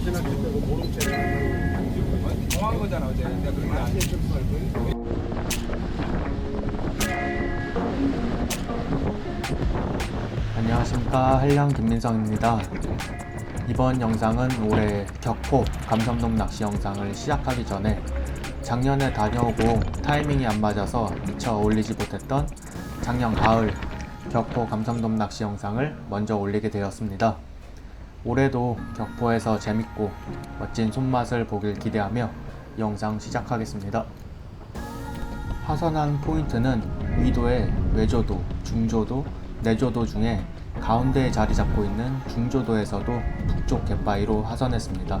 아시나 그때고 모른 채 정한 거잖아 어제 내가 그런 안녕하십니까 한량 김민성입니다. 이번 영상은 올해 격포 감성동 낚시 영상을 시작하기 전에 작년에 다녀오고 타이밍이 안 맞아서 미처 올리지 못했던 작년 가을 격포 감성돔 낚시 영상을 먼저 올리게 되었습니다. 올해도 격포에서 재밌고 멋진 손맛을 보길 기대하며 영상 시작하겠습니다. 화선한 포인트는 위도의 외조도, 중조도, 내조도 중에 가운데에 자리 잡고 있는 중조도에서도 북쪽 갯바위로 하선했습니다.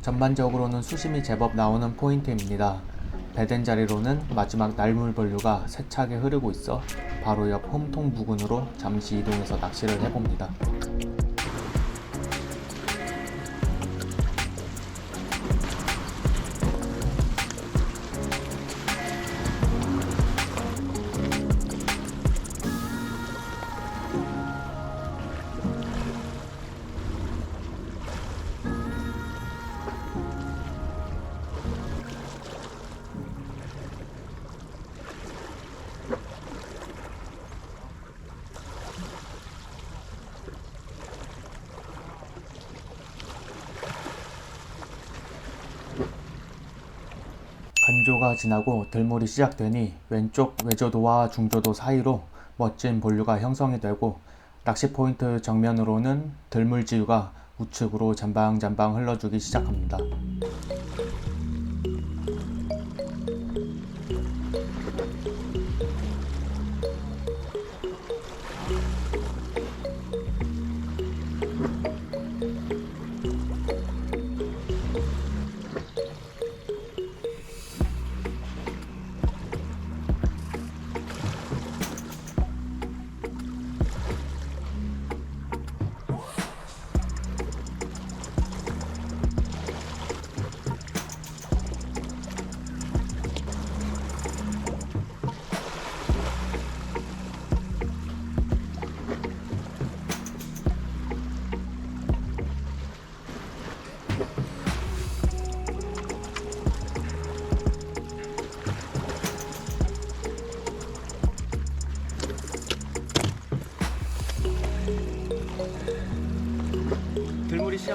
전반적으로는 수심이 제법 나오는 포인트입니다. 배된 자리로는 마지막 날물벌류가 세차게 흐르고 있어 바로 옆 홈통 부근으로 잠시 이동해서 낚시를 해봅니다. 간조가 지나고 들물이 시작되니 왼쪽 외조도와 중조도 사이로 멋진 본류가 형성이 되고 낚시 포인트 정면으로는 들물지유가 우측으로 잔방잔방 흘러주기 시작합니다.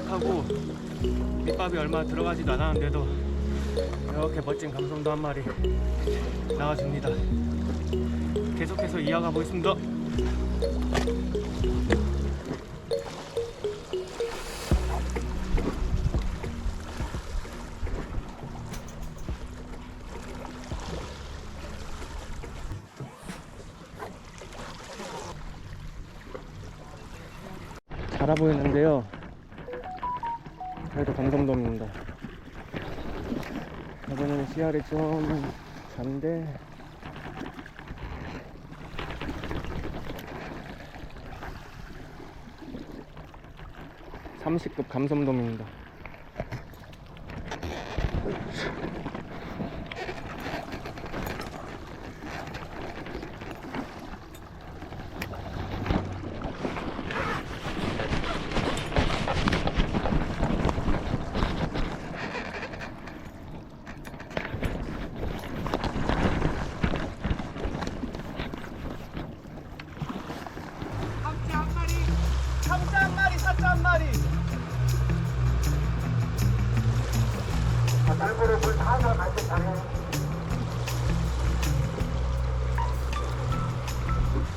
시작하고 밑밥이 얼마 들어가지도 않았는데도 이렇게 멋진 감성도 한 마리 나와줍니다. 계속해서 이어가 보겠습니다. 자라 보이는데요. 그래도 감성돔입니다. 이번에는 씨알이 좀 잔데 (30급) 감성돔입니다.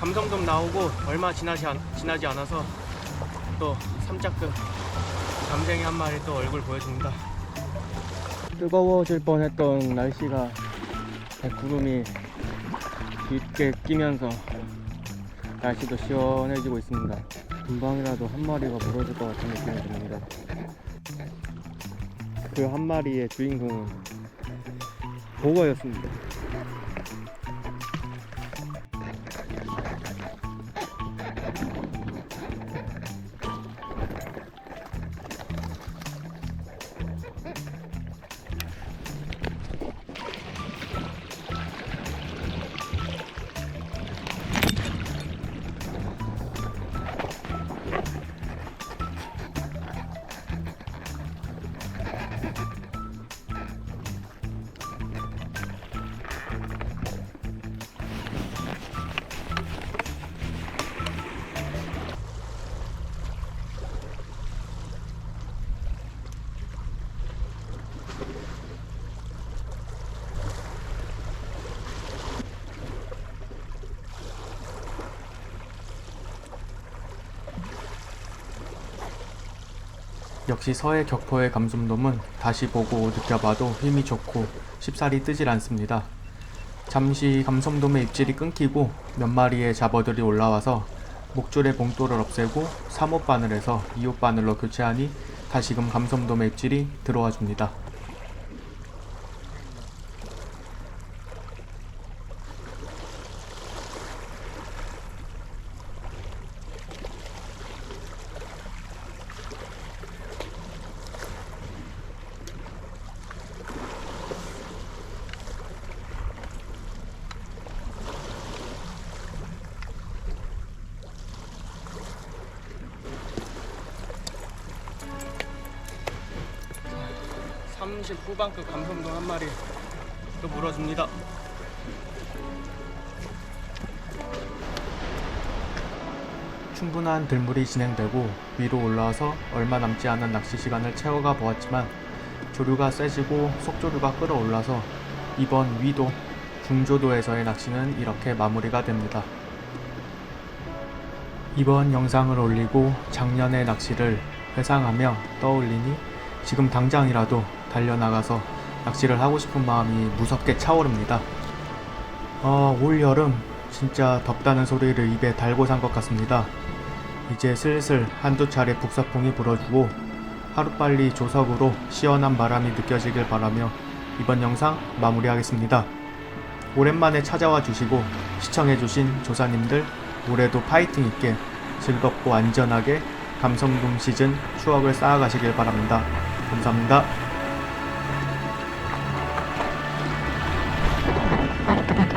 감성돔 나오고 얼마 지나지, 않, 지나지 않아서 또 삼짝급 잠쟁이 한 마리 또 얼굴 보여줍니다. 뜨거워질 뻔했던 날씨가 구름이 깊게 끼면서 날씨도 시원해지고 있습니다. 금방이라도 한 마리가 물어질 것 같은 느낌이 듭니다. 그 한 마리의 주인공은 보거였습니다. 역시 서해 격포의 감성돔은 다시 보고 느껴봐도 힘이 좋고 쉽사리 뜨질 않습니다. 잠시 감성돔의 입질이 끊기고 몇 마리의 잡어들이 올라와서 목줄의 봉돌을 없애고 3호 바늘에서 2호 바늘로 교체하니 다시금 감성돔의 입질이 들어와 줍니다. 삼십 후반급 감성돔 한 마리 또 물어줍니다. 충분한 들물이 진행되고 위로 올라와서 얼마 남지 않은 낚시 시간을 채워가 보았지만 조류가 세지고 속조류가 끌어올라서 이번 위도 중조도에서의 낚시는 이렇게 마무리가 됩니다. 이번 영상을 올리고 작년의 낚시를 회상하며 떠올리니 지금 당장이라도 달려나가서 낚시를 하고 싶은 마음이 무섭게 차오릅니다. 어, 올 여름 진짜 덥다는 소리를 입에 달고 산 것 같습니다. 이제 슬슬 한두 차례 북서풍이 불어주고 하루빨리 조석으로 시원한 바람이 느껴지길 바라며 이번 영상 마무리하겠습니다. 오랜만에 찾아와 주시고 시청해주신 조사님들 올해도 파이팅 있게 즐겁고 안전하게 감성돔 시즌 추억을 쌓아가시길 바랍니다. 감사합니다. থাকতে থাকে